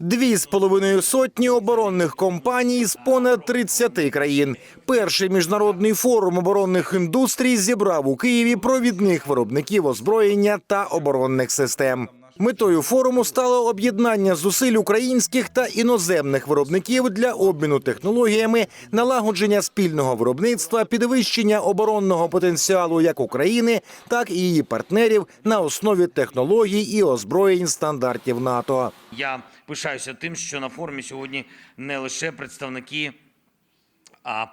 Дві з половиною сотні оборонних компаній з понад 30 країн. Перший міжнародний форум оборонних індустрій зібрав у Києві провідних виробників озброєння та оборонних систем. Метою форуму стало об'єднання зусиль українських та іноземних виробників для обміну технологіями, налагодження спільного виробництва, підвищення оборонного потенціалу як України, так і її партнерів на основі технологій і озброєнь стандартів НАТО. Я пишаюся тим, що на форумі сьогодні не лише представники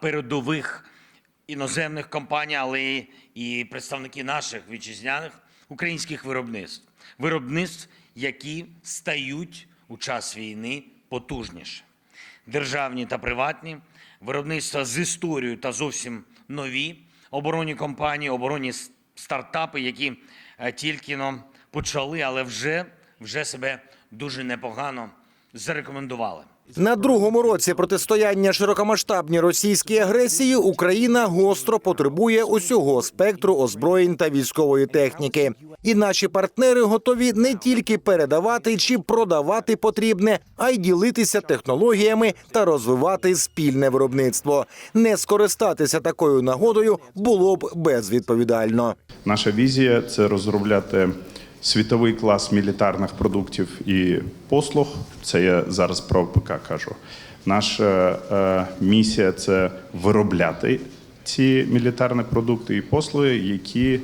передових іноземних компаній, але і представники наших вітчизняних українських виробництв. Виробництв, які стають у час війни потужніше. Державні та приватні, виробництва з історією та зовсім нові, оборонні компанії, оборонні стартапи, які е, тільки почали, але вже, вже себе дуже непогано зарекомендували. На другому році протистояння широкомасштабній російській агресії Україна гостро потребує усього спектру озброєнь та військової техніки. І наші партнери готові не тільки передавати чи продавати потрібне, а й ділитися технологіями та розвивати спільне виробництво. Не скористатися такою нагодою було б безвідповідально. Наша візія це розробляти світовий клас мілітарних продуктів і послуг. Це я зараз про ПК кажу. Наша е, місія це виробляти ці мілітарні продукти і послуги, які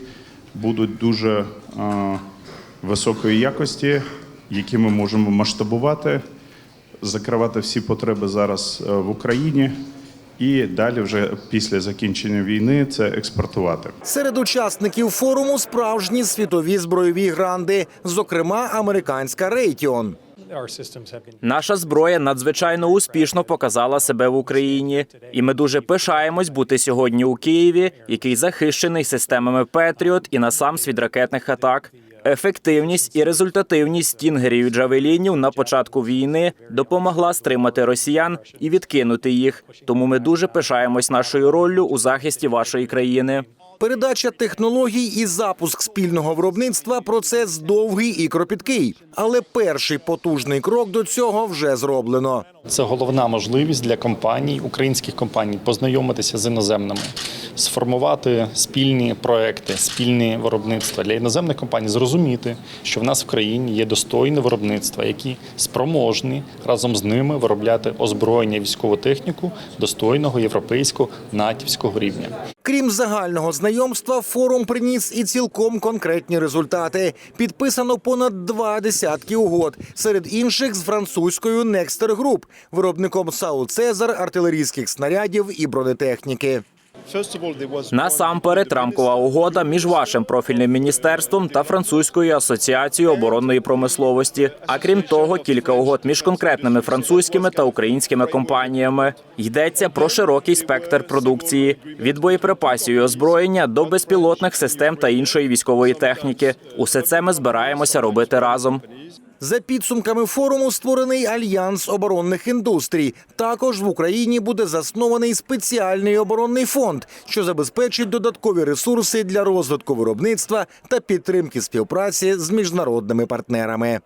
будуть дуже е, високої якості, які ми можемо масштабувати, закривати всі потреби зараз е, в Україні. І далі, вже після закінчення війни, це експортувати. Серед учасників форуму справжні світові збройові гранди, зокрема американська Raytheon. Been Наша зброя надзвичайно успішно показала себе в Україні, і ми дуже пишаємось бути сьогодні у Києві, який захищений системами Петріот і насамс від ракетних атак. Ефективність і результативність стінгерів і джавелінів на початку війни допомогла стримати росіян і відкинути їх. Тому ми дуже пишаємось нашою роллю у захисті вашої країни. Передача технологій і запуск спільного виробництва процес довгий і кропіткий, але перший потужний крок до цього вже зроблено. Це головна можливість для компаній, українських компаній, познайомитися з іноземними, сформувати спільні проекти, спільні виробництва для іноземних компаній, зрозуміти, що в нас в країні є достойне виробництва, які спроможні разом з ними виробляти озброєння військову техніку достойного європейського натівського рівня. Крім загального знайомства, форум приніс і цілком конкретні результати. Підписано понад два десятки угод, серед інших з французькою Nexter Group, виробником САУ Цезар, артилерійських снарядів і бронетехніки. Насамперед, рамкова угода між вашим профільним міністерством та французькою асоціацією оборонної промисловості. А крім того, кілька угод між конкретними французькими та українськими компаніями. Йдеться про широкий спектр продукції від боєприпасів і озброєння до безпілотних систем та іншої військової техніки. Усе це ми збираємося робити разом. За підсумками форуму створений альянс оборонних індустрій. Також в Україні буде заснований спеціальний оборонний фонд, що забезпечить додаткові ресурси для розвитку виробництва та підтримки співпраці з міжнародними партнерами.